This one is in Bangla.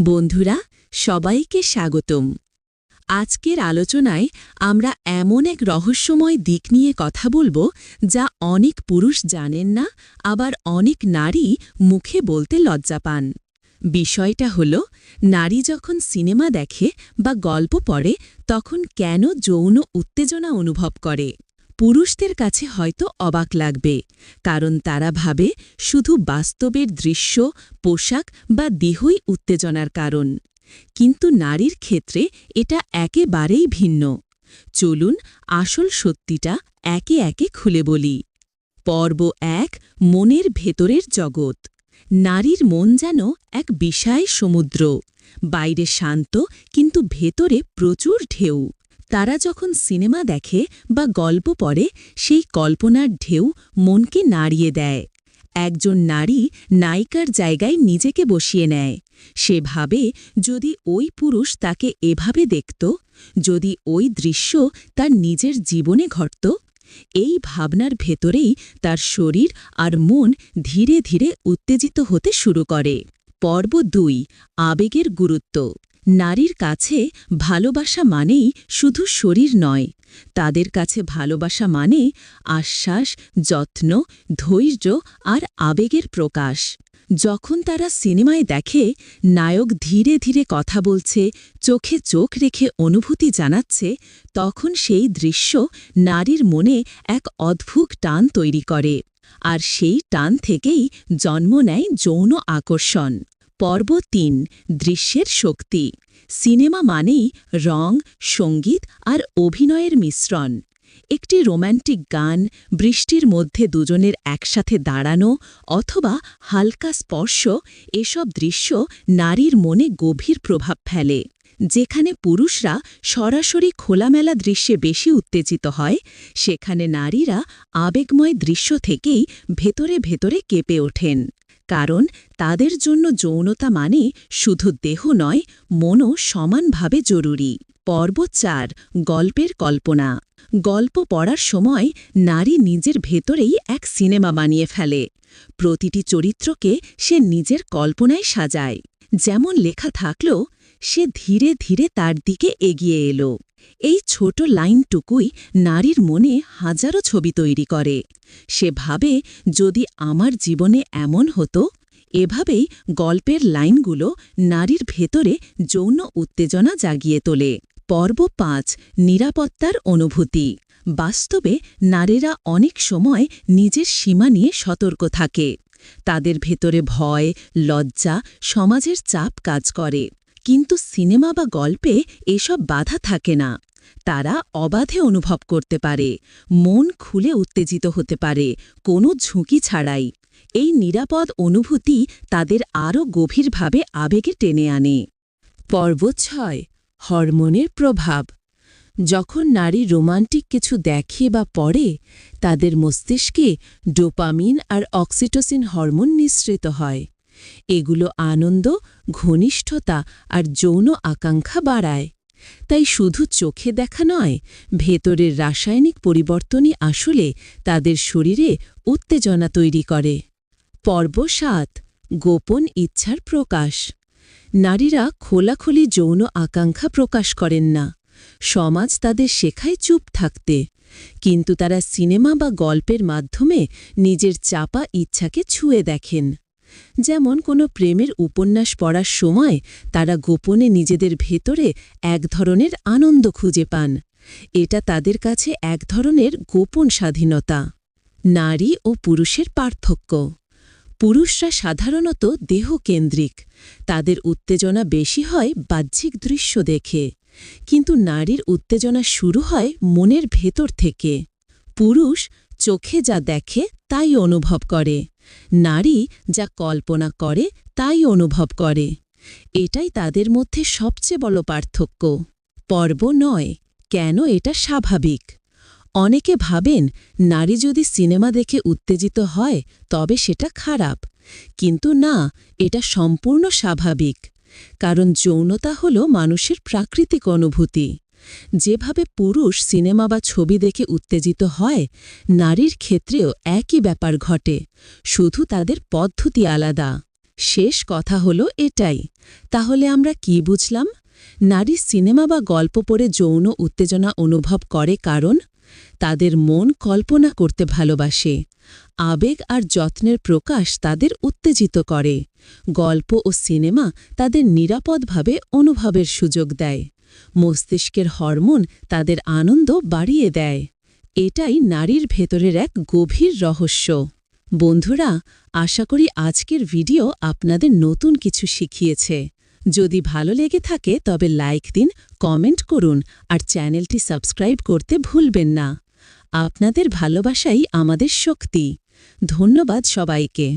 বন্ধুরা, সবাইকে স্বাগতম। আজকের আলোচনায় আমরা এমন এক রহস্যময় দিক নিয়ে কথা বলব যা অনেক পুরুষ জানেন না, আবার অনেক নারী মুখে বলতে লজ্জা পান। বিষয়টা হল, নারী যখন সিনেমা দেখে বা গল্প পড়ে, তখন কেন যৌন উত্তেজনা অনুভব করে? পুরুষদের কাছে হয়তো অবাক লাগবে, কারণ তারা ভাবে শুধু বাস্তবের দৃশ্য, পোশাক বা দেহই উত্তেজনার কারণ। কিন্তু নারীর ক্ষেত্রে এটা একেবারেই ভিন্ন। চলুন আসল সত্যিটা একে একে খুলে বলি। পর্ব এক, মনের ভেতরের জগৎ। নারীর মন যেন এক বিষায় সমুদ্র। বাইরে শান্ত, কিন্তু ভেতরে প্রচুর ঢেউ। তারা যখন সিনেমা দেখে বা গল্প পড়ে, সেই কল্পনার ঢেউ মনকে নাড়িয়ে দেয়। একজন নারী নায়িকার জায়গায় নিজেকে বসিয়ে নেয়। সে ভাবে, যদি ওই পুরুষ তাকে এভাবে দেখত, যদি ওই দৃশ্য তার নিজের জীবনে ঘটত, এই ভাবনার ভেতরেই তার শরীর আর মন ধীরে ধীরে উত্তেজিত হতে শুরু করে। পর্ব দুই, আবেগের গুরুত্ব। নারীর কাছে ভালোবাসা মানেই শুধু শরীর নয়, তাদের কাছে ভালোবাসা মানে আশ্বাস, যত্ন, ধৈর্য আর আবেগের প্রকাশ। যখন তারা সিনেমায় দেখে, নায়ক ধীরে ধীরে কথা বলছে, চোখে চোখ রেখে অনুভূতি জানাচ্ছে, তখন সেই দৃশ্য নারীর মনে এক অদ্ভুত টান তৈরি করে। আর সেই টান থেকেই জন্ম নেয় যৌন আকর্ষণ। পর্ব তিন, দৃশ্যের শক্তি। সিনেমা মানেই রং, সংগীত আর অভিনয়ের মিশ্রণ। একটি রোম্যান্টিক গান বৃষ্টির মধ্যে দুজনের একসাথে দাঁড়ানো অথবা হালকা স্পর্শ, এসব দৃশ্য নারীর মনে গভীর প্রভাব ফেলে। যেখানে পুরুষরা সরাসরি খোলামেলা দৃশ্যে বেশি উত্তেজিত হয়, সেখানে নারীরা আবেগময় দৃশ্য থেকেই ভেতরে ভেতরে কেঁপে ওঠেন। কারণ তাদের জন্য যৌনতা মানে শুধু দেহ নয়, মনও সমানভাবে জরুরি। পর্ব চার, গল্পের কল্পনা। গল্প পড়ার সময় নারী নিজের ভেতরেই এক সিনেমা বানিয়ে ফেলে। প্রতিটি চরিত্রকে সে নিজের কল্পনায় সাজায়। যেমন লেখা থাকলেও সে ধীরে ধীরে তার দিকে এগিয়ে এলো। এই ছোট লাইনটুকুই নারীর মনে হাজারো ছবি তৈরি করে। সে ভাবে, যদি আমার জীবনে এমন হতো, এভাবেই গল্পের লাইনগুলো নারীর ভেতরে যৌন উত্তেজনা জাগিয়ে তোলে। পর্ব পাঁচ, নিরাপত্তার অনুভূতি। বাস্তবে নারীরা অনেক সময় নিজের সীমা নিয়ে সতর্ক থাকে। তাদের ভেতরে ভয়, লজ্জা, সমাজের চাপ কাজ করে। কিন্তু সিনেমা বা গল্পে এসব বাধা থাকে না। তারা অবাধে অনুভব করতে পারে, মন খুলে উত্তেজিত হতে পারে, কোনো ঝুঁকি ছাড়াই। এই নিরাপদ অনুভূতি তাদের আরও গভীরভাবে আবেগে টেনে আনে। পর্ব ছয় হরমোনের প্রভাব। যখন নারী রোমান্টিক কিছু দেখে বা পড়ে, তাদের মস্তিষ্কে ডোপামিন আর অক্সিটোসিন হরমোন নিঃসৃত হয়। এগুলো আনন্দ, ঘনিষ্ঠতা আর যৌন আকাঙ্ক্ষা বাড়ায়। তাই শুধু চোখে দেখা নয়, ভেতরের রাসায়নিক পরিবর্তনই আসলে তাদের শরীরে উত্তেজনা তৈরি করে। পর্ব সাত, গোপন ইচ্ছার প্রকাশ। নারীরা খোলাখুলি যৌন আকাঙ্ক্ষা প্রকাশ করেন না। সমাজ তাদের শেখায় চুপ থাকতে। কিন্তু তারা সিনেমা বা গল্পের মাধ্যমে নিজের চাপা ইচ্ছাকে ছুঁয়ে দেখেন। যেমন কোনো প্রেমের উপন্যাস পড়ার সময় তারা গোপনে নিজেদের ভেতরে এক ধরনের আনন্দ খুঁজে পান। এটা তাদের কাছে এক ধরনের গোপন স্বাধীনতা। নারী ও পুরুষের পার্থক্য। পুরুষরা সাধারণত দেহকেন্দ্রিক। তাদের উত্তেজনা বেশি হয় বাহ্যিক দৃশ্য দেখে। কিন্তু নারীর উত্তেজনা শুরু হয় মনের ভেতর থেকে। পুরুষ চোখে যা দেখে তাই অনুভব করে। নারী যা কল্পনা করে, তাই অনুভব করে। এটাই তাদের মধ্যে সবচেয়ে বড় পার্থক্য। পর্ব নয়, কেন এটা স্বাভাবিক? অনেকে ভাবেন, নারী যদি সিনেমা দেখে উত্তেজিত হয়, তবে সেটা খারাপ। কিন্তু না, এটা সম্পূর্ণ স্বাভাবিক। কারণ যৌনতা হল মানুষের প্রাকৃতিক অনুভূতি। যেভাবে পুরুষ সিনেমা বা ছবি দেখে উত্তেজিত হয়, নারীর ক্ষেত্রেও একই ব্যাপার ঘটে। শুধু তাদের পদ্ধতি আলাদা। শেষ কথা হলো এটাই। তাহলে আমরা কি বুঝলাম? নারী সিনেমা বা গল্প পড়ে যৌন উত্তেজনা অনুভব করে কারণ? তাদের মন কল্পনা করতে ভালোবাসে। আবেগ আর যত্নের প্রকাশ তাদের উত্তেজিত করে। গল্প ও সিনেমা তাদের নিরাপদভাবে অনুভবের সুযোগ দেয়। মস্তিষ্কের হরমোন তাদের আনন্দ বাড়িয়ে দেয়। এটাই নারীর ভেতরের এক গভীর রহস্য। বন্ধুরা, আশা করি আজকের ভিডিও আপনাদের নতুন কিছু শিখিয়েছে। যদি ভালো লেগে থাকে, তবে লাইক দিন, কমেন্ট করুন, আর চ্যানেলটি সাবস্ক্রাইব করতে ভুলবেন না। আপনাদের ভালোবাসাই আমাদের শক্তি। ধন্যবাদ সবাইকে।